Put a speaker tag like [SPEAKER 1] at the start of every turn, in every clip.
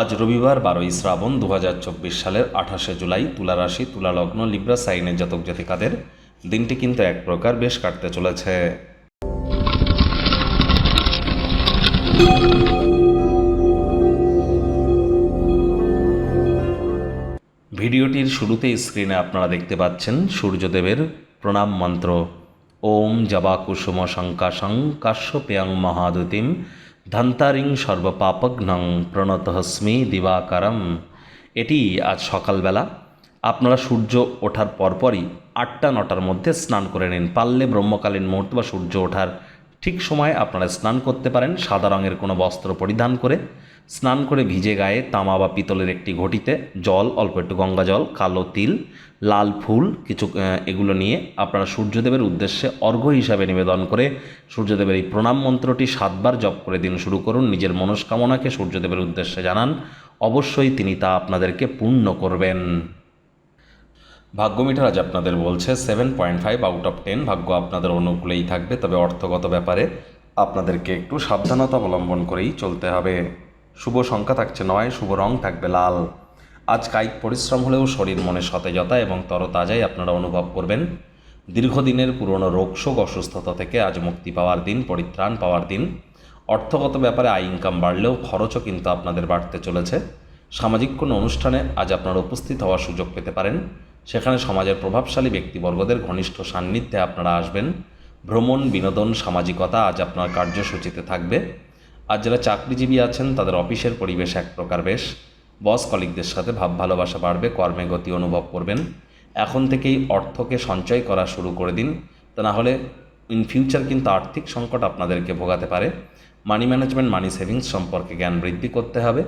[SPEAKER 1] আজ রবিবার, বারোই শ্রাবণ দুহাজার চব্বিশ সালের আঠাশে জুলাই, তুলা রাশি, তুলা লগ্ন, লিব্রা সাইনের জাতক জাতিকাদের দিনটি কিন্তু এক প্রকার বেশ কাটতে চলেছে। ভিডিওটির শুরুতেই স্ক্রিনে আপনারা দেখতে পাচ্ছেন সূর্যদেবের প্রণাম মন্ত্র। ওম জবা কুসুম শঙ্কাশং কাশ্যপেয়ং মহাদুতিম ধন্তারিং সর্বপাপগ্নং প্রণতহস্মি দিবাকারম। এটি আজ সকালবেলা। আপনারা সূর্য ওঠার পরপরই আটটা নটার মধ্যে স্নান করে নিন। পারলে ব্রহ্মকালীন মুহূর্ত বা সূর্য ওঠার ঠিক সময়ে আপনারা স্নান করতে পারেন। সাদা রঙের কোনো বস্ত্র পরিধান করে স্নান করে ভিজে গায়ে তামা বা পিতলের একটি ঘটিতে জল, অল্প একটু গঙ্গা জল, কালো তিল, লাল ফুল, কিছু এগুলো নিয়ে আপনারা সূর্যদেবের উদ্দেশ্যে অর্ঘ্য হিসাবে নিবেদন করে সূর্যদেবের এই প্রণাম মন্ত্রটি সাতবার জপ করে দিন শুরু করুন। নিজের মনস্কামনাকে সূর্যদেবের উদ্দেশ্যে জানান। অবশ্যই তিনি তা আপনাদেরকে পূর্ণ করবেন। ভাগ্য মিটার আজ আপনাদের বলছে seven point five out of ten ভাগ্য আপনাদের অনুকূলেই থাকবে, তবে অর্থগত ব্যাপারে আপনাদেরকে একটু সাবধানতা অবলম্বন করেই চলতে হবে। শুভ সংখ্যা থাকছে নয়, শুভ রং থাকবে লাল। আজ কায়িক পরিশ্রম হলেও শরীর মনে সতেজতা এবং তরতাজাই আপনারা অনুভব করবেন। দীর্ঘদিনের পুরনো রোগশোক অসুস্থতা থেকে আজ মুক্তি পাওয়ার দিন, পরিত্রাণ পাওয়ার দিন। অর্থগত ব্যাপারে আয় ইনকাম বাড়লেও খরচও কিন্তু আপনাদের বাড়তে চলেছে। সামাজিক কোনো অনুষ্ঠানে আজ আপনারা উপস্থিত হওয়ার সুযোগ পেতে পারেন। সেখানে সমাজের প্রভাবশালী ব্যক্তিবর্গদের ঘনিষ্ঠ সান্নিধ্যে আপনারা আসবেন। ভ্রমণ, বিনোদন, সামাজিকতা আজ আপনার কার্যসূচিতে থাকবে। আজ যারা চাকরিজীবী আছেন, তাদের অফিসের পরিবেশ এক প্রকার বেশ। বস কলিকদের সাথে ভাব ভালোবাসা বাড়বে, কর্মে গতি অনুভব করবেন। এখন থেকেই অর্থকে সঞ্চয় করা শুরু করে দিন। তা না হলে ইন ফিউচার কিন্তু আর্থিক সংকট আপনাদেরকে ভোগাতে পারে। মানি ম্যানেজমেন্ট, মানি সেভিংস সম্পর্কে জ্ঞান বৃদ্ধি করতে হবে।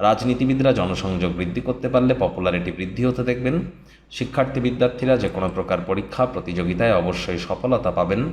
[SPEAKER 1] রাজনীতিবিদরা জনসংযোগ বৃদ্ধি করতে পারলে পপুলারিটি বৃদ্ধি হতে দেখবেন। শিক্ষার্থী বিদ্যার্থীরা যে কোনো প্রকার পরীক্ষা, প্রতিযোগিতায় অবশ্যই সফলতা পাবেন।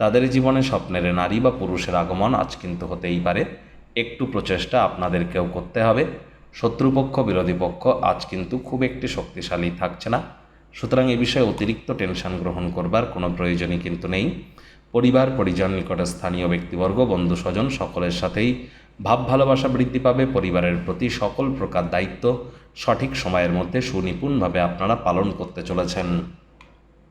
[SPEAKER 1] তাদের জীবনে স্বপ্নের নারী বা পুরুষের আগমন আজ কিন্তু হতেই পারে। একটু প্রচেষ্টা আপনাদেরকেও করতে হবে। শত্রুপক্ষ, বিরোধী পক্ষ আজ কিন্তু খুব একটি শক্তিশালী থাকছে না। সুতরাং এ বিষয়ে অতিরিক্ত টেনশন গ্রহণ করবার কোনো প্রয়োজনই কিন্তু নেই। পরিবার, পরিজন নিকটে স্থানীয় ব্যক্তিবর্গ, বন্ধু, স্বজন সকলের সাথেই ভাব ভালোবাসা বৃদ্ধি পাবে। পরিবারের প্রতি সকল প্রকার দায়িত্ব সঠিক সময়ের মধ্যে সুনিপুণভাবে আপনারা পালন করতে চলেছেন।